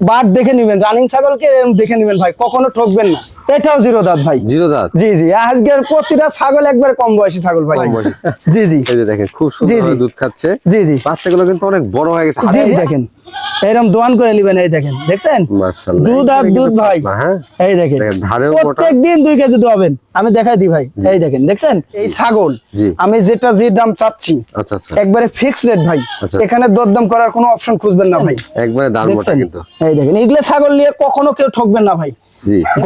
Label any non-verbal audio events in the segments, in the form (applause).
But দেখে নিবেন running ছাগলকে দেখে নিবেন ভাই কখনো ঠকবেন না। এটাও জিরো দাঁত ভাই। জিরো দাঁত? জি জি আজকের প্রতিটা ছাগল একবার কম বয়সী ছাগল ভাই। কম বয়সী। জি জি। এই যে দেখেন খুব সুন্দর দুধ খাচ্ছে। জি জি। বাচ্চাগুলো কিন্তু অনেক বড় হয়ে গেছে। জি দেখেন। এরকম দোয়ান করে নিবেন এই দেখেন দেখছেন? দুধ আর দুধ ভাই। হ্যাঁ? এই দেখেন দেখেন, ধারেও মোটা। প্রত্যেক দিন দুই কেজি দোয়াবেন আমি দেখাই দিই ভাই এই দেখেন দেখছেন? এই ছাগল আমি যেটা যে দাম চাচ্ছি আচ্ছা আচ্ছা। একবারে ফিক্সড রেট ভাই। আচ্ছা। এখানে দরদাম করার কোনো অপশন খুঁজবেন না ভাই। একবারে দাম কিন্তু। এই দেখেন এগুলো ছাগল নিয়ে কখনো কেউ ঠকবেন না ভাই।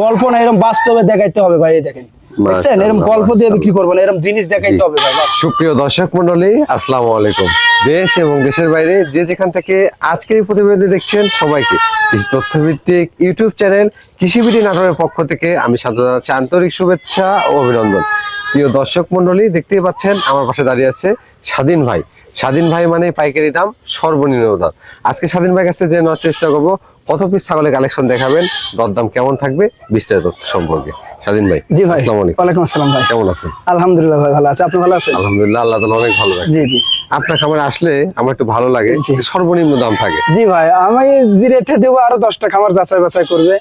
গল্প না এরকম বাস্তবে দেখাইতে হবে ভাই এই দেখেন। দেখছেন? এরকম গল্প দিয়ে। বিক্রি করবেন এরকম জিনিস দেখাইতে হবে ভাই সুপ্রিয় দর্শক মন্ডলী আসসালামু আলাইকুম। দেশ এবং দেশের বাইরে যে যেখান থেকে আজকের এই প্রতিবেদন দেখছেন সবাইকে কৃষি তথ্যভিত্তিক ইউটিউব চ্যানেল কৃষিবিটি নাটোরের পক্ষ থেকে আমি সাদর জানাচ্ছি আন্তরিক শুভেচ্ছা ও অভিনন্দন। প্রিয় দর্শক মন্ডলী দেখতেই পাচ্ছেন আমার পাশে দাঁড়িয়ে আছে স্বাধীন ভাই। স্বাধীন ভাই মানে পাইকারি দাম সর্বনিম্ন দাম আজকে স্বাধীন ভাই কাছে জেনে নেওয়ার চেষ্টা করব কত পিস ছাগলের কালেকশন দেখাবেন দরদাম কেমন থাকবে বিস্তারিত তথ্য সম্পর্কে। স্বাধীন ভাই জি ভাই আসসালামু আলাইকুম। ওয়ালাইকুম আসসালাম ভাই। কেমন আছেন? আলহামদুলিল্লাহ ভাই ভালো। আছে আপনি ভালো আছেন? আলহামদুলিল্লাহ আল্লাহ তালা অনেক ভালো রাখছে। জি জি। আপনার খামারে আসলে আমার একটু ভালো লাগে সর্বনিম্ন দাম থাকে। জি ভাই আমি যে রেটে দেবো আরও দশটা খামার যাচাই বাছাই করবে।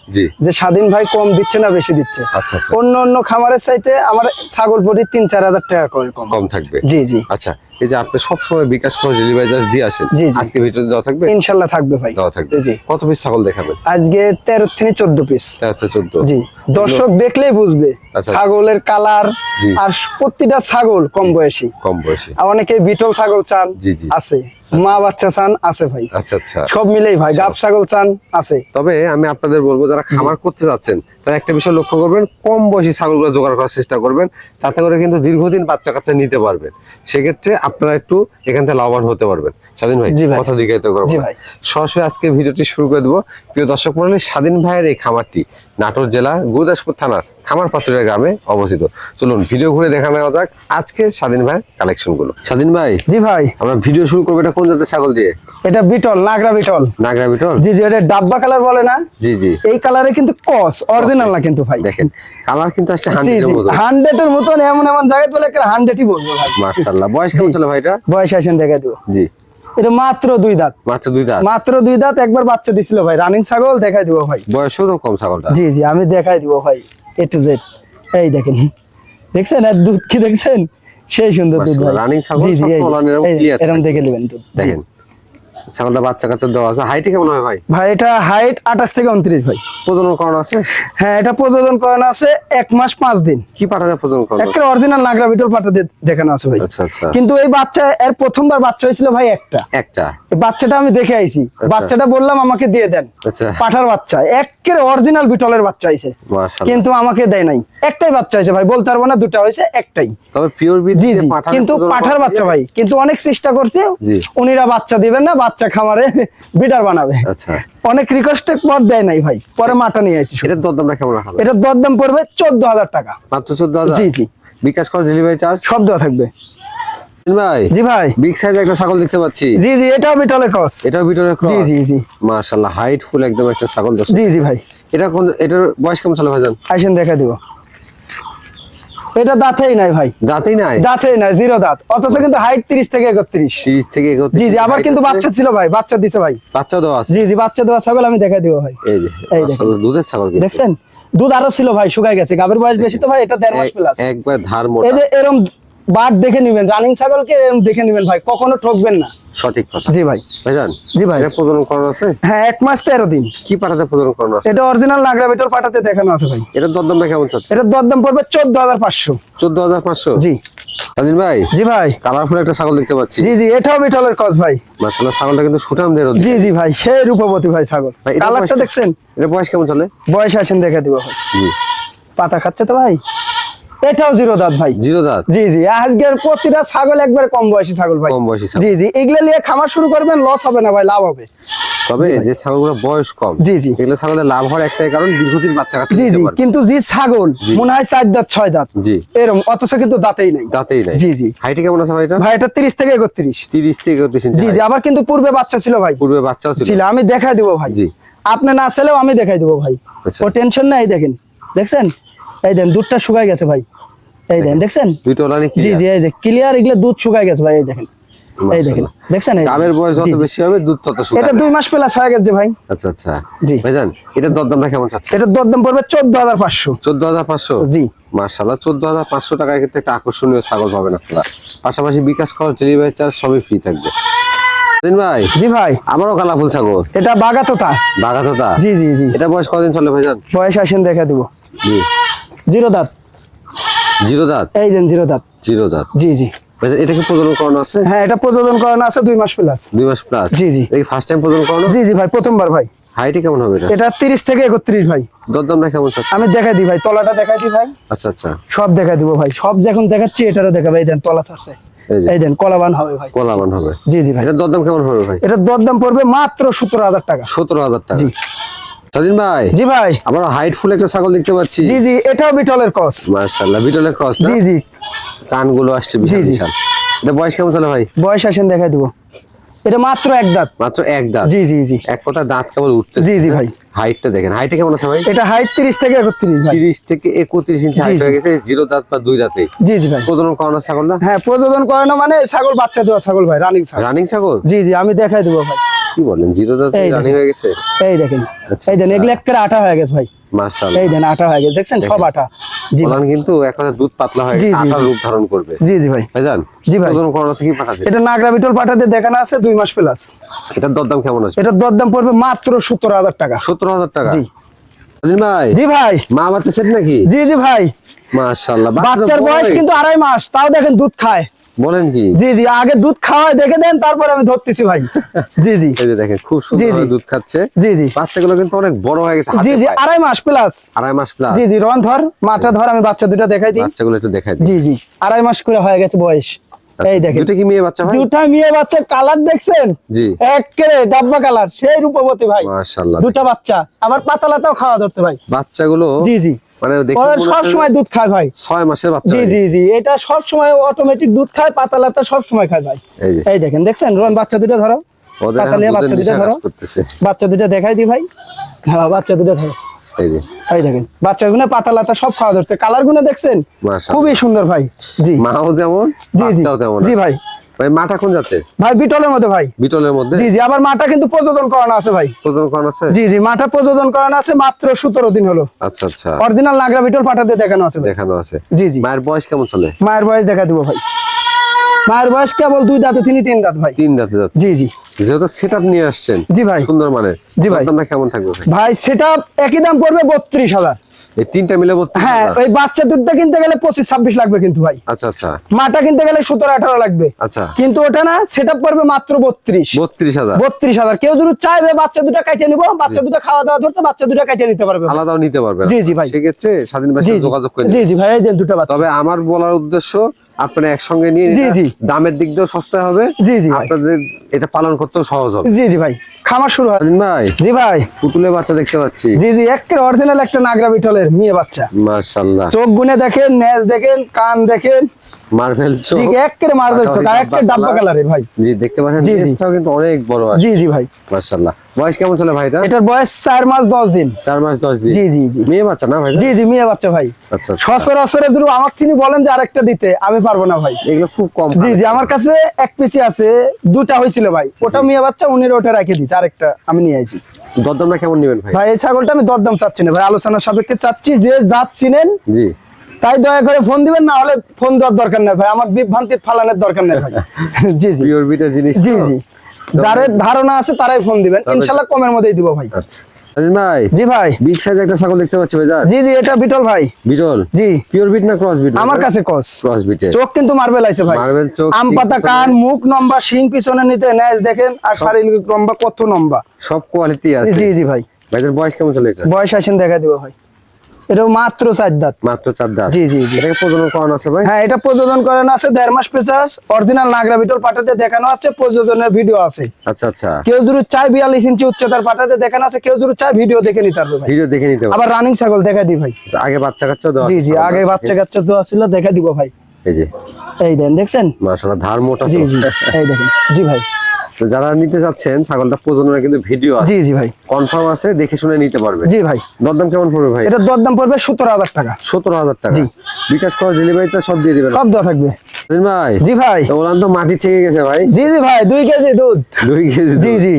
যে স্বাধীন ভাই কম দিচ্ছে না বেশি দিচ্ছে। আচ্ছা আচ্ছা। অন্য অন্য খামারের চাইতে আমার ছাগল প্রতি তিন চার হাজার টাকা করে কম। কম থাকবে। জি জি। আচ্ছা এই যে আপনি সবসময় বিকাশ করে ডেলিভারি চার্জ দিয়ে আসেন জি, জি। আজকে ভিতরে দেওয়া থাকবে? ইনশাল্লাহ থাকবে ভাই। দেওয়া থাকবে। জি। কত পিস ছাগল দেখাবেন? আজকে তেরো থেকে চোদ্দ পিস আচ্ছা চোদ্দ। জি। দর্শক দেখলেই বুঝবে আচ্ছা। ছাগলের কালার আর প্রতিটা ছাগল কম বয়সী। কম বয়সী। আর অনেকে বিটল ছাগল চান। আছে। মা বাচ্চা চান আছে ভাই। আচ্ছা আচ্ছা। সব মিলেই ভাই গাব ছাগল চান আছে। তবে আমি আপনাদের বলব যারা খামার করতে যাচ্ছেন তারা একটা বিষয় লক্ষ্য করবেন কম বয়সী ছাগলগুলো জোগাড় করার চেষ্টা করবেন তাতে করে কিন্তু দীর্ঘদিন বাচ্চা কাচ্চা নিতে পারবেন। সেক্ষেত্রে আপনারা একটু এখান থেকে লাভবান হতে পারবেন। স্বাধীন ভাই। কথা করব ভাই। সরাসরি আজকে ভিডিওটি শুরু করে দেবো। প্রিয় দর্শক মন্ডলী স্বাধীন ভাইয়ের এই খামারটি নাটোর জেলা গুরুদাসপুর থানার খামার পাত্রের গ্রামে অবস্থিত। চলুন ভিডিও ঘুরে দেখা নেওয়া যাক আজকে স্বাধীন ভাইয়ের কালেকশনগুলো স্বাধীন ভাই? জি ভাই। আমরা ভিডিও শুরু করব এটা কোন জাতের ছাগল দিয়ে? এটা বিটল নাগরা বিটল। নাগরা বিটল? জি জি এটা ডাব্বা কালার বলে না? জি জি। এই কালারে কিন্তু কস অরিজিনাল না কিন্তু ভাই। দেখেন কালার কিন্তু আসছে জি হান্ড্রেডের জি মতো হান্ড্রেডের মতন এমন এমন জায়গায় তোলে একটা হান্ড্রেডই বলব ভাই। মার্শাল্লাহ বয়স কেমন ছিল ভাইটা বয়স আসেন দেখে দেবো। জি। এটা মাত্র দুই দাঁত। মাত্র দুই দাঁত? মাত্র দুই দাঁত একবার বাচ্চা দিছিল ভাই। রানিং ছাগল দেখাই দিব ভাই। বয়সও তো কম ছাগলটা। জি জি আমি দেখাই দিব ভাই এ টু জেড এই দেখেন দেখছেন? আর দুধ কি দেখছেন? সেই সুন্দর দুধ ভাই। মাশাআল্লাহ, ছাগল জি জি সব এই এরকম দেখে নেবেন দুধ দেখেন। ছাগলটা বাচ্চা কাচ্চা দেওয়া আছে। হাইটে কেমন হবে ভাই? ভাই এটা হাইট আঠাশ থেকে উনত্রিশ ভাই। প্রজনন করানো আছে? হ্যাঁ এটা প্রযোজন করানো আছে এক মাস পাঁচ দিন। কি পাঠাতে প্রজনন করানো একটা অরিজিনাল নাগরা বিটল দিয়ে দেখানো আছে ভাই। আচ্ছা আচ্ছা। কিন্তু এই বাচ্চা এর প্রথমবার বাচ্চা হয়েছিল ভাই একটা। একটা? বাচ্চাটা আমি দেখে আইছি। বাচ্চাটা বললাম আমাকে দিয়ে দেন। আচ্ছা। পাঠার বাচ্চা। একের অরিজিনাল বিটলের বাচ্চা মাশাআল্লাহ। কিন্তু আমাকে দেয় নাই। একটাই বাচ্চা হয়েছে ভাই বলতে পারব না দুটা হয়েছে একটাই। তবে পিওর বিট কিন্তু পাঠার বাচ্চা ভাই। কিন্তু অনেক চেষ্টা করছে উনিরা বাচ্চা দিবেন না বাচ্চা খামারে বিটার বানাবে। আচ্ছা। অনেক রিকোয়েস্টের পর দেয় নাই ভাই পরে মাটা নিয়ে শুধু। এটার দরদামটা কেমন রাখা এটার দরদাম পড়বে চোদ্দ হাজার টাকা। মাত্র চোদ্দ হাজার জি, জি। বিকাশ করা ডেলিভারি চার্জ সব দেওয়া থাকবে। ভাই। জি ভাই। বিগ সাইজ একটা ছাগল দেখতে পাচ্ছি। জি জি এটাও বিটলের কস এটাও ভিতরে জি জি জি। মাশাআল্লাহ হাইট ফুল একদম একটা ছাগল জি জি ভাই। এটা কোন এটার বয়স কেমন চলে ভাইজান? আইসেন দেখা দিব। এটা দাঁতেই নাই ভাই। দাঁতেই নাই? দাঁতেই নাই জিরো দাঁত। অথচ কিন্তু হাইট তিরিশ থেকে একত্রিশ। তিরিশ থেকে একত্রিশ। জি জি আবার কিন্তু বাচ্চা ছিল ভাই বাচ্চা দিছে ভাই। বাচ্চা দেওয়া আছে? জি জি বাচ্চা দেওয়া ছাগল আমি দেখাই দিব ভাই। এই যে এই দুধের ছাগল। দেখছেন? দুধ আরও ছিল ভাই শুকাই গেছে। গাবের বয়স বেশি তো ভাই এটা দেড় মাস প্লাস একবার ধার মোটা। এই যে এরম বাট দেখে নিবেন রানিং ছাগলকে দেখে নিবেন ভাই কখনো ঠকবেন না। সঠিক কথা। জি ভাই। ভাইজান জি ভাই। এটা প্রজনন করানো আছে? হ্যাঁ এক মাস তেরো দিন। কি পাঠাতে প্রজনন করানো আছে? এটা অরিজিনাল নাগরা বেটর পাঠাতে দেখানো আছে ভাই। এটার দরদামটা কেমন চাচ্ছে? এটার দরদাম পড়বে চোদ্দ হাজার পাঁচশো। চোদ্দ হাজার পাঁচশো? জি। স্বাধীন ভাই জি ভাই। কালারফুল একটা ছাগল দেখতে পাচ্ছি। জি জি এটাও বিটলের কস ভাই। মার্শাল্লাহ ছাগলটা কিন্তু সুঠাম দেড় জি জি ভাই সেই রূপবতী ভাই ছাগল। কালারটা দেখছেন? এটা বয়স কেমন চলে? বয়স আসেন দেখে দিব ভাই। জি। পাতা খাচ্ছে তো ভাই? এটাও জিরো দাঁত ভাই। জিরো দাঁত? জি জি। আজকের প্রতিটা ছাগল একবার কম বয়সী ছাগল ভাই। কম বয়সী জি জি। এগুলো নিয়ে খামার শুরু করবেন লস হবে না ভাই লাভ হবে। তবে যে ছাগলগুলো বয়স কম জি, জি। এগুলো ছাগলের লাভ হওয়ার একটাই কারণ দীর্ঘদিন বাচ্চা কাচ্চা জি জি। কিন্তু যে ছাগল মনে হয় চার দাঁত ছয় দাঁত। জি। এরকম অথচ কিন্তু দাঁতেই নাই। দাঁতেই নাই। জি, জি। হাইটে কেমন আছে ভাই এটা ভাই এটা তিরিশ থেকে একত্রিশ। তিরিশ থেকে একত্রিশ ইঞ্চি জি জি। আবার কিন্তু পূর্বে বাচ্চা ছিল ভাই। পূর্বে বাচ্চাও ছিল। ছিল। আমি দেখাই দিব ভাই। জি। আপনি না ছেলেও আমি দেখাই দিব ভাই। আচ্ছা। ও টেনশন নাই দেখেন। দেখছেন? এই দেন দুধটা শুকাই গেছে ভাই। এই দেন দেখছেন? দুইটা ওলানি কি জি জি এই যে ক্লিয়ার এগুলো দুধ শুকাই গেছে ভাই এই দেখেন। এই দেখেন মাশাআল্লাহ। দেখছেন? গাবের বয়স যত। বেশি হবে দুধ তত এটা দুই মাস প্লাস হয়ে গেছে ভাই। আচ্ছা আচ্ছা। জি। ভাইজান এটা দরদামটা কেমন চাচ্ছে এটার দরদাম পড়বে চোদ্দ হাজার পাঁচশো। চোদ্দ হাজার পাঁচশো? জি। মার্শাল্লাহ চোদ্দ হাজার পাঁচশো টাকায় কিন্তু একটা আকর্ষণীয় ছাগল পাবেন আপনারা। পাশাপাশি বিকাশ খরচ ডেলিভারি চার্জ সবই ফ্রি থাকবে। দিন ভাই জি ভাই। আবারও কালাফুল ছাগল। এটা বাগাতোতা বাঘাতোতা? জি জি জি। এটা বয়স কদিন চলে ভাইজান? বয়স আসেন দেখা দিব। জি। জিরো দাঁত। জিরো দাঁত? এই যে জিরো দাঁত। জিরো দাঁত। জি জি। এটা কি প্রজনন করানো আছে? হ্যাঁ এটা প্রযোজন করানো আছে দুই মাস প্লাস দুই মাস প্লাস জি, জি। এই ফার্স্ট টাইম প্রজনন করানো জি জি ভাই প্রথমবার ভাই। হাইটে কেমন হবে এটা? এটা তিরিশ থেকে একত্রিশ ভাই। দরদামটা কেমন আমি দেখাই দিই ভাই তলাটা দেখাই দিই ভাই। আচ্ছা আচ্ছা। সব দেখাই দিব ভাই। সব যখন দেখাচ্ছি এটারও দেখাবে। এই দেন তলা ছাড়ছে। এই দেন কলাবান হবে ভাই। কলাবান হবে। জি জি ভাই। এটা দরদাম কেমন হবে ভাই? এটার দরদাম পড়বে মাত্র সতেরো হাজার টাকা। সতেরো হাজার টাকা। জি। স্বাধীন ভাই? জি ভাই। আবার হাইট ফুল একটা ছাগল দেখতে পাচ্ছি। জি জি এটাও বিটলের কস মার্শাল্লাহ বিটলের ক্রস জি জি। কানগুলো আসছে বিশাল। বিশাল। এটা বয়স কেমন চলে ভাই? বয়স আসেন দেখাই দিব। এটা মাত্র এক দাঁত। মাত্র এক দাঁত? জি জি জি। এক কথা দাঁত কেবল উঠতে জি, জি, ভাই। হাইটটা দেখেন। হাইটে কেমন আছে ভাই? এটা হাইট তিরিশ থেকে একত্রিশ ভাই। তিরিশ থেকে একত্রিশ ইঞ্চি হাইট হয়ে গেছে জিরো দাঁত বা দুই দাঁতে। জি জি ভাই। প্রজনন করানো ছাগল না? হ্যাঁ প্রযোজন করানো মানে ছাগল বাচ্চা দেওয়া ছাগল ভাই রানিং ছাগল। রানিং ছাগল? জি জি আমি দেখাই দেবো ভাই। কি বলেন? জিরো দাঁত এই রানিং হয়ে গেছে? এই দেখেন। আচ্ছা, এই দেন আচ্ছা। এগুলো একটা আটা হয়ে গেছে ভাই। মার্শাল্লাহ এই দেন আটা হয়ে গেছে। দেখছেন? সব আটা জি। বলান কিন্তু দুধ পাতলা হয়ে গেছে জি। রূপ ধারণ করবে। জি জি ভাই। ভাইজান জি ভাই। করানো আছে কি পাঠাবে? এটা নাগরা বিটল পাঠাতে দেখানো আছে দুই মাস প্লাস এটার দরদাম কেমন আছে? এটার দরদাম পড়বে মাত্র সত্তর হাজার টাকা। সতেরো হাজার টাকা? জি। ভাই জি ভাই। মা বাচ্চা সেট নাকি? জি জি ভাই। মাশাআল্লাহ বাচ্চার বয়স। কিন্তু আড়াই মাস তাও দেখেন দুধ খায়। বলেন কি? জি জি আগে দুধ খাওয়ায় দেখে দেন তারপরে আমি ধরতেছি ভাই। জি জি। এই যে দেখেন খুব সুন্দর দুধ খাচ্ছে। জি জি। বাচ্চাগুলো কিন্তু অনেক বড় হয়ে গেছে জি জি আড়াই মাস প্লাস আড়াই মাস প্লাস জি জি রন ধর ধর আমি বাচ্চা দুটো দেখাই দিই। বাচ্চাগুলো একটু দেখাই দিন জি জি আড়াই মাস করে হয়ে গেছে বয়স। এই দেখেন। দুটো কি মেয়ে বাচ্চা ভাই? দুটা মেয়ে বাচ্চা কালার দেখছেন? জি। একেবারে ডাব্বা কালার সেই রূপবতী ভাই। মাশাআল্লাহ। দুটা বাচ্চা আবার পাতালাতাও খাওয়া ধরছে ভাই। বাচ্চাগুলো জি জি। মানে সব সময় দুধ খায় ভাই। মাসের বাচ্চা জি জি জি এটা সব সময় অটোমেটিক দুধ খায় পাতালাতা সব সময় খায় ভাই। এই দেখেন দেখছেন? রন বাচ্চা দুটো ধরো। বাচ্চা দুটো ধরো। বাচ্চা দুটো দেখাই দি ভাই। হ্যাঁ বাচ্চা দুটো ধরো। এই দেখেন বাচ্চা পাতা লাতা সব খাওয়া ধরছে। কালারগুলো দেখছেন? খুবই সুন্দর ভাই। জি। মাও যেমন জি জি। জি ভাই। ভাই মাটা কোন জাতের? ভাই বিটলের মধ্যে ভাই। বিটলের মধ্যে? জি জি আবার মাটা কিন্তু প্রযোজন করানো আছে ভাই। প্রজনন করানো আছে? জি জি মাটা প্রযোজন করানো আছে মাত্র সতেরো দিন হলো। আচ্ছা আচ্ছা। অরিজিনাল নাগরা বিটল পাঠাতে দেখানো আছে দেখানো আছে। জি জি। মায়ের বয়স কেমন চলে? মায়ের বয়স দেখা দিব ভাই। মায়ের বয়স কেবল দুই দাঁতে তিনি তিন দাঁত ভাই। তিন দাঁতে যাচ্ছে। জি জি। যেহেতু সেট নিয়ে আসছেন জি ভাই। সুন্দর মানের জি ভাই। দামটা কেমন থাকবে ভাই? ভাই সেটা একই দাম পড়বে বত্রিশ হাজার। এই তিনটা মিলে হ্যাঁ ওই বাচ্চা দুধটা কিনতে গেলে পঁচিশ ছাব্বিশ লাগবে কিন্তু ভাই। আচ্ছা আচ্ছা। মাটা কিনতে গেলে সতেরো আঠারো লাগবে। আচ্ছা। কিন্তু ওটা না সেটা পড়বে মাত্র বত্রিশ। বত্রিশ হাজার। বত্রিশ হাজার। কেউ যদি চাইবে বাচ্চা দুটো কাটিয়ে নিবো বাচ্চা দুটো খাওয়া দাওয়া ধরতে বাচ্চা দুটো কাটিয়ে নিতে পারবে। আলাদাও নিতে পারবেন জি, জি ভাই। সেক্ষেত্রে স্বাধীন যোগাযোগ করে জি জি ভাই এই দুটো বাচ্চা। তবে আমার বলার উদ্দেশ্য আপনারা একসঙ্গে নিয়ে জি, জি। দামের দিক দিয়েও সস্তা হবে। জি, জি আপনাদের এটা পালন করতেও সহজ হবে। জি জি ভাই। খামার শুরু হয়। ভাই জি ভাই। পুতুলের বাচ্চা দেখতে পাচ্ছি। জি জি একের অরিজিনাল একটা নাগরা বিটলের মেয়ে বাচ্চা। মাশাআল্লাহ। চোখ গুনে দেখেন নেজ দেখেন কান দেখেন। মার্বেল চোখ। ঠিক মার্বেল চোখ আর ডাব্বা কালারের ভাই। জি দেখতে পাচ্ছেন। কিন্তু অনেক বড় আছে। জি জি ভাই। মাশাআল্লাহ। বয়স কেমন চলে ভাইটা এটার বয়স চার মাস দশ দিন। চার মাস দশ দিন। জি জি জি। মেয়ে বাচ্চা না ভাই জি জি মেয়ে বাচ্চা ভাই। আচ্ছা আচ্ছা। সচরাচরে যদি আমার চিনি বলেন যে আরেকটা দিতে আমি পারব না ভাই। এগুলো খুব কম জি জি আমার কাছে এক পিসি আছে দুটা হয়েছিল ভাই। ওটা মেয়ে বাচ্চা উনি ওটা রেখে দিচ্ছে আরেকটা আমি নিয়ে আইছি। দরদামটা কেমন নেবেন ভাই? ভাই এই ছাগলটা আমি দরদাম চাচ্ছি না ভাই আলোচনা সাপেক্ষে চাচ্ছি যে জাত চিনেন জি। তাই দয়া করে ফোন দিবেন না হলে ফোন দেওয়ার দরকার নেই ভাই। আমার বিভ্রান্তি ফালানোর দরকার নেই ভাই। (laughs) জি জি। পিওর বিটা জিনিস জি জি। যাদের ধারণা আছে তারাই ফোন দিবেন। ইনশাল্লাহ কমের মধ্যেই দিব ভাই। আচ্ছা। ভাই জি ভাই। বিগ সাইজ একটা ছাগল দেখতে পাচ্ছি ভাই জি জি এটা বিটল ভাই। বিটল? জি। পিওর বিট না ক্রস বিট আমার কাছে কস ক্রস বিটে চোখ কিন্তু মার্বেল আছে ভাই। মার্বেল চোখ, আম পাতা। কান মুখ লম্বা শিং পিছনে নিতে দেখেন আর শারীরিক কত সব কোয়ালিটি আছে। জি জি ভাই। ভাইদের বয়স কেমন চলে এটা? বয়স আসেন দেখা দিব ভাই। এটা মাত্র চার দাঁত। মাত্র চার দাঁত। জি, জি, জি। এটাকে প্রজনন করানো আছে ভাই? হ্যাঁ এটা প্রযোজন করানো আছে দেড় মাস পেঁচাস অরিজিনাল নাগরা বিটল পাঠাতে দেখানো আছে প্রযোজনের ভিডিও আছে। আচ্ছা আচ্ছা। কেউ যদি চায় বিয়াল্লিশ ইঞ্চি উচ্চতার পাঠাতে দেখানো আছে কেউ যদি চায় ভিডিও দেখে নিতে পারবে ভাই। ভিডিও দেখে নিতে আবার রানিং ছাগল দেখা দি ভাই। আচ্ছা, আগে বাচ্চা কাচ্চাও দেওয়া জি জি আগে বাচ্চা কাচ্চা তো ছিল দেখা দিব ভাই। এই যে। এই দেন দেখছেন? মাশাআল্লাহ ধার মোটা জি জি এই দেখেন। জি ভাই। তো যারা নিতে যাচ্ছেন ছাগলটা প্রজননের কিন্তু ভিডিও আছে। জি জি ভাই। কনফার্ম আছে দেখে শুনে নিতে পারবে জি ভাই। দরদাম কেমন পড়বে ভাই? এটা দরদাম পড়বে সতেরো হাজার টাকা। সতেরো হাজার টাকা। জি। বিকাশ খরচ ডেলিভারিটা সব দিয়ে দিবেন। সব দেওয়া থাকবে। ভাই? জি ভাই। তো ওলান তো মাটি থেকে গেছে ভাই। জি জি ভাই দুই কেজি দুধ। দুই কেজি জি জি।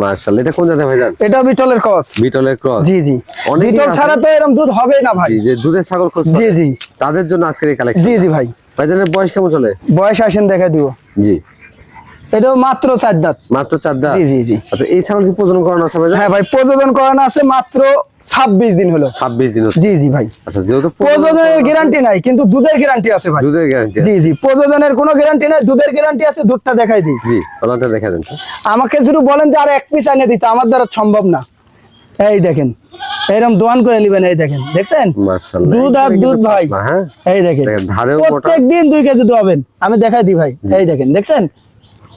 মার্শাল এটা কোন জায়গায় ভাই জান? এটা বিটলের কস বিটলের ক্রস। জি জি। অনেকেই বিটল ছাড়া তো এরকম দুধ হবে না ভাই। জি যে দুধের ছাগল খোঁজ জি জি। তাদের জন্য আজকের এই কালেকশন জি জি ভাই। ভাইজানের বয়স কেমন চলে? বয়স আসেন দেখা দিব। জি। এটাও মাত্র চার দাঁত। মাত্র চার দাঁত? জি জি জি। আচ্ছা এই ছাগল কি প্রজনন করানো আছে ভাইজান? হ্যাঁ ভাই প্রযোজন করানো আছে মাত্র ছাব্বিশ দিন হলো। ছাব্বিশ দিন জি জি ভাই। আচ্ছা যেহেতু প্রযোজনের গ্যারান্টি নাই কিন্তু দুধের গ্যারান্টি আছে ভাই। দুধের গ্যারান্টি জি জি প্রযোজনের কোনো গ্যারান্টি নাই দুধের গ্যারান্টি আছে দুধটা দেখাই দিই। জি ওলানটা দেখা দেন আমাকে শুধু বলেন যে আর এক পিস এনে দিতে আমার দ্বারা সম্ভব না। এই দেখেন এরকম দোয়ান করে নেবেন এই দেখেন দেখছেন? দুধ আর দুধ ভাই। হ্যাঁ? এই দেখেন দেখেন, ধারেও মোটা। প্রত্যেক দিন দুই কেজি দোয়াবেন আমি দেখাই দিই ভাই এই দেখেন দেখছেন?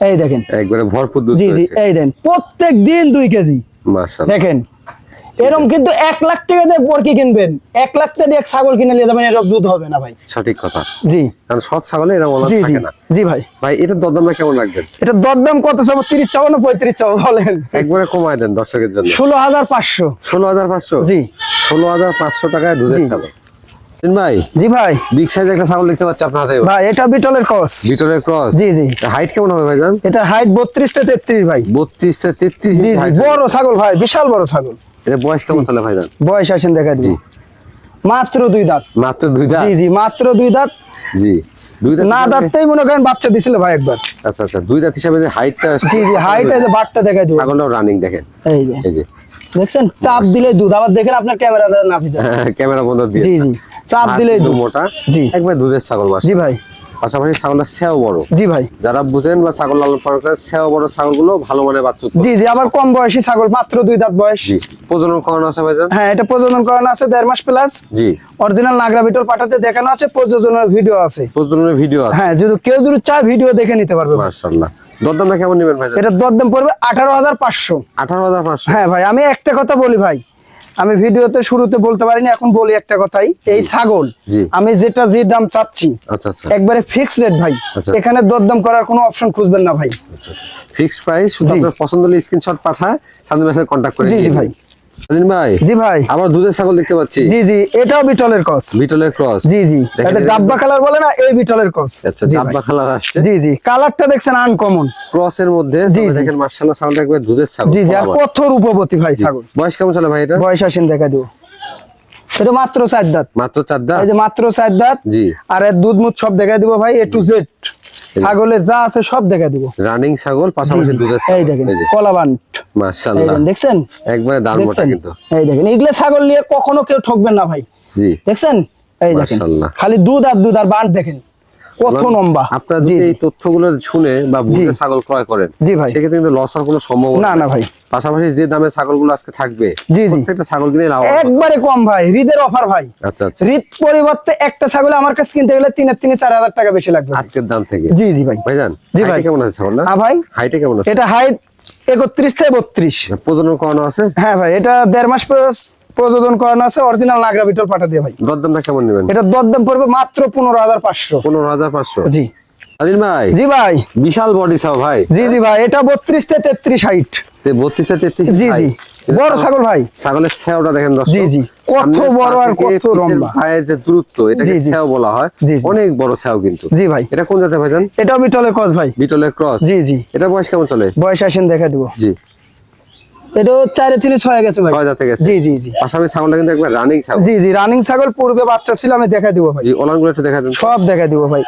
এই দেখেন। একবারে ভরপুর দুধ জি জি এই দেন প্রত্যেক দিন দুই কেজি। মার্শাল্লাহ দেখেন এরকম কিন্তু এক লাখ টাকা দিয়ে পর কি কিনবেন। এক লাখ টাকা দিয়ে এক ছাগল কিনে নিয়ে যাবেন এরকম দুধ হবে না ভাই। সঠিক কথা। জি। কারণ সব ছাগলে এরকম জি জি থাকে না। জি ভাই। ভাই এটার দরদামটা কেমন রাখবেন? এটা দরদাম কত চাবো? তিরিশ চাবো না পঁয়ত্রিশ চাবো বলেন? একবারে কমায় দেন দর্শকের জন্য। ষোলো হাজার পাঁচশো। ষোলো হাজার পাঁচশো? জি। ষোলো হাজার পাঁচশো টাকায় দুধের। ছাগল। ভাই? জি ভাই। বিগ সাইজ একটা ছাগল দেখতে পাচ্ছি আপনার হাতে ভাই এটা বিটলের কস ভিতরের ক্রস জি জি। হাইট কেমন হবে ভাই জান? এটা হাইট বত্রিশ থেকে তেত্রিশ ভাই। বত্রিশ থেকে তেত্রিশ জি ইঞ্চি জি। হাইট বড় ছাগল ভাই বিশাল বড় ছাগল। এটা বয়স কেমন চলে ভাই জান? বয়স আসেন দেখা দিই মাত্র দুই দাঁত। মাত্র দুই দাঁত? জি জি মাত্র দুই দাঁত। জি। দুই দাঁত না দাঁততেই মনে করেন বাচ্চা দিছিল ভাই একবার। আচ্ছা আচ্ছা। দুই দাঁত হিসাবে যে হাইটটা জি জি হাইট এই যে বাটটা দেখা দিই ছাগলটাও রানিং দেখেন। এই যে। এই যে। দেখছেন? চাপ দিলে দুধ। আবার দেখেন আপনার ক্যামেরা না ভিজে (laughs) ক্যামেরা বন্ধ দিয়ে। জি জি। চাপ হাত দিলে দুধ। মোটা জি। একবার দুধের ছাগল মাস জি ভাই। পাশাপাশি ছাগলটা সেও বড়। জি ভাই। যারা বুঝেন বা ছাগল লালন পালন করেন সেও বড় ছাগলগুলো ভালো মানের বাচ্চা জি জি আবার কম বয়সী ছাগল মাত্র দুই দাঁত বয়স। জি। প্রজনন করানো আছে ভাইজান? হ্যাঁ এটা প্রজনন করানো আছে দেড় মাস প্লাস জি। অরিজিনাল নাগরা বিটল পাঠাতে দেখানো আছে প্রযোজনের ভিডিও আছে। প্রজননের ভিডিও আছে। হ্যাঁ যদি কেউ যদি চায় ভিডিও দেখে নিতে পারবে ভাই। মার্শাল্লাহ দরদামটা কেমন নেবেন ভাইজান? এটার দরদাম পড়বে আঠারো হাজার পাঁচশো। আঠারো হাজার পাঁচশো। হ্যাঁ ভাই আমি একটা কথা বলি ভাই। আমি ভিডিওতে শুরুতে বলতে পারিনি এখন বলি একটা কথাই এই ছাগল। আমি যেটা যে দাম চাচ্ছি আচ্ছা আচ্ছা একবারে ফিক্স রেট ভাই আচ্ছা। এখানে দরদাম করার কোনো অপশন খুঁজবেন না ভাই ফিক্স ফিক্সড প্রাইস শুধু। আপনার পছন্দ হলে স্ক্রিনশট পাঠায় সাথে মেসেজ কন্ট্যাক্ট করে জি ভাই। নেবেন। স্বাধীন ভাই? জি ভাই। আবার দুধের ছাগল দেখতে পাচ্ছি। জি জি এটাও বিটলের কস বিটলের ক্রস। জি জি এটা এটা ডাব্বা কালার বলে না এই বিটলের কস আচ্ছা ডাব্বা কালার আসছে। জি জি কালারটা দেখছেন আনকমন ক্রসের মধ্যে দেখেন মার্শাল্লাহ ছাগলটা একবার দুধের ছাগল। জি জি আর কত রূপবতী ভাই ছাগল। বয়স কেমন চলে ভাই এটা বয়স আসেন দেখা এটা মাত্র চার দাঁত। মাত্র চার দাঁত? এই যে মাত্র চার দাঁত। জি। আর এর দুধ মুধ সব দেখা দিব ভাই এ টু জেড ছাগলের যা আছে সব দেখা দিব। রানিং ছাগল পাশাপাশি দুধের এই দেখেন এই যে। কলাবান এই মার্শাল্লাহ দেখছেন? একবারে দাম মোটা কিন্তু। এই দেখেন এগুলো ছাগল নিয়ে কখনো কেউ ঠকবেন না ভাই। জি। দেখছেন? এই দেখেন খালি দুধ আর দুধ আর বান্ট দেখেন। কত লম্বা আপনারা যদি এই তথ্যগুলো শুনে বা বুঝে ছাগল ক্রয় করেন জি ভাই। সেক্ষেত্রে কিন্তু লস হওয়ার কোনো সম্ভাবনা না না ভাই। পাশাপাশি যে দামে ছাগলগুলো আজকে থাকবে জি, জি। প্রত্যেকটা ছাগল কিনে লাভ একবারে কম ভাই হৃদের অফার ভাই। আচ্ছা আচ্ছা। ঋত পরিবর্তে একটা ছাগল আমার কাছে কিনতে গেলে তিনের তিনে চার হাজার টাকা বেশি লাগবে। আজকের দাম থেকে। জি জি ভাই। ভাইজান জি ভাই। কেমন আছে ছাগল না ভাই হাইটে কেমন আছে? এটা হাইট একত্রিশ থেকে বত্রিশ। প্রজনন করানো আছে? হ্যাঁ ভাই এটা দেড় মাস প্রযোজন করানো আছে অরিজিনাল নাগরা বিটল পাঠা দিয়ে ভাই। দরদামটা কেমন নেবেন? এটা দরদাম পড়বে মাত্র পনেরো হাজার পাঁচশো। পনেরো হাজার পাঁচশো? জি। আদিন ভাই জি ভাই। বিশাল বডি ছাও ভাই। জি জি ভাই এটা বত্রিশ থেকে তেত্রিশ হাইট বত্রিশ তেত্রিশ জি জি। বড় ছাগল ভাই। ছাগলের সেওটা দেখেন দর্শক। জি, জি। কত বড় আর কত লম্বা। পায়ের যে দূরত্ব এটাকে জি। বলা হয়। অনেক বড় সেও কিন্তু। জি ভাই। এটা কোন জাতের ভাইজান এটাও বিটলের ক্রস ভাই। বিটলের ক্রস জি জি। এটা বয়স কেমন চলে? বয়স আসেন দেখা দিব। জি। এটাও চারে তিরিশ গেছে ভাই। ছয় দাঁতে গেছে। জি জি জি। পাশাপাশি ছাগলটা কিন্তু একবার রানিং ছাগল। জি জি রানিং ছাগল পূর্বে বাচ্চা ছিল আমি দেখা দিব ভাই। জি ওলানগুলো একটু দেখা দেন। সব দেখাই দিব ভাই।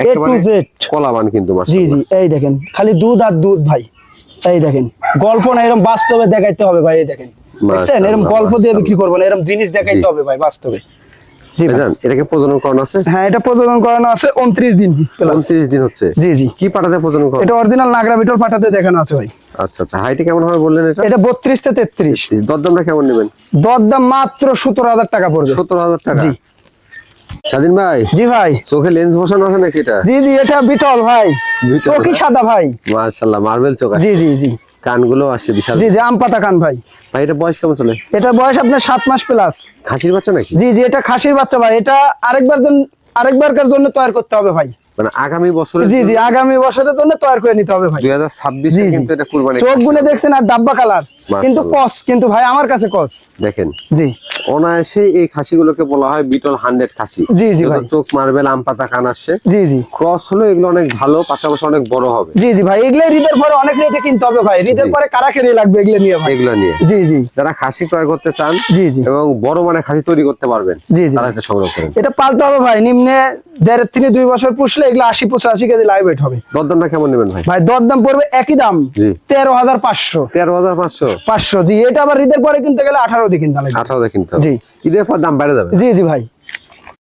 এ টু একেবারে জেড কলাবান কিন্তু জি জি এই দেখেন খালি দুধ আর দুধ ভাই। এই দেখেন গল্প না এরকম বাস্তবে দেখাইতে হবে ভাই এই দেখেন। দেখছেন? এরকম গল্প দিয়ে। বিক্রি করব না এরকম জিনিস দেখাইতে হবে ভাই বাস্তবে। এটাকে প্রজনন করানো আছে? হ্যাঁ এটা প্রযোজন করানো আছে উনত্রিশ দিন plus। উনত্রিশ দিন হচ্ছে। জি জি। কি প্রজনন করানো? এটা অরিজিনাল নাগরা বিটল দেখানো আছে ভাই। আচ্ছা আচ্ছা। হাইটে কেমন হবে বললেন এটা? এটা দরদামটা কেমন নেবেন? দরদাম মাত্র সতেরো হাজার টাকা পড়বে। সত্তর হাজার টাকা? জি। স্বাধীন ভাই? জি ভাই। চোখে লেন্স বসানো আছে নাকি এটা? জি জি এটা বিটল ভাই। চোখই হ্যাঁ? সাদা ভাই। মার্বেল চোখ জি জি জি। কানগুলো আসছে বিশাল। জি জি আম পাতা কান ভাই। ভাই এটা বয়স কেমন চলে? এটা বয়স আপনার সাত মাস প্লাস খাসির বাচ্চা নাকি? জি জি এটা খাসির বাচ্চা ভাই। এটা আরেকবার আরেকবার আরেকবারকার জন্য তৈরি করতে হবে ভাই। মানে আগামী বছরে জি জি আগামী বছরের জন্য তৈরি করে নিতে হবে ভাই। দুই হাজার ছাব্বিশে জি জি। কিন্তু এটা কুরবানি চোখ গুনে দেখছেন আর ডাব্বা কালার। কিন্তু কস কিন্তু ভাই আমার কাছে কস। দেখেন জি। অনায়াসে এই খাসিগুলোকে বলা হয় বিটল হান্ড্রেড খাসি। জি, জি ভাই। চোখ মার্বেল আম পাতা কান আসছে। জি জি। ক্রস হলো এগুলো অনেক ভালো পাশাপাশি অনেক বড় হবে। জি জি ভাই এগুলো রিদের পরে অনেক রেটে কিনতে হবে ভাই। রিদের পরে কারা কেনে লাগবে এগুলো নিয়ে ভাই? এগুলো নিয়ে। জি জি। যারা খাসি ক্রয় করতে চান জি জি। এবং বড় মানে খাসি তৈরি করতে পারবেন জি জি। তারা এটা সংগ্রহ করেন। এটা পালতে হবে ভাই নিম্নে দেড় থেকে দুই বছর পুষলে এগুলো আশি পঁচাশি কেজি লাইভ ওয়েট হবে। দরদামটা কেমন নেবেন ভাই? ভাই দরদাম পড়বে একই দাম জি। তেরো হাজার পাঁচশো। তেরো হাজার পাঁচশো? পাঁচশো? জি এটা আবার ঈদের পরে কিনতে গেলে আঠারো দিয়ে কিনতে হবে। আঠারো কিনতে হবে। জি। ঈদের পর দাম বাইরে যাবে? জি জি ভাই।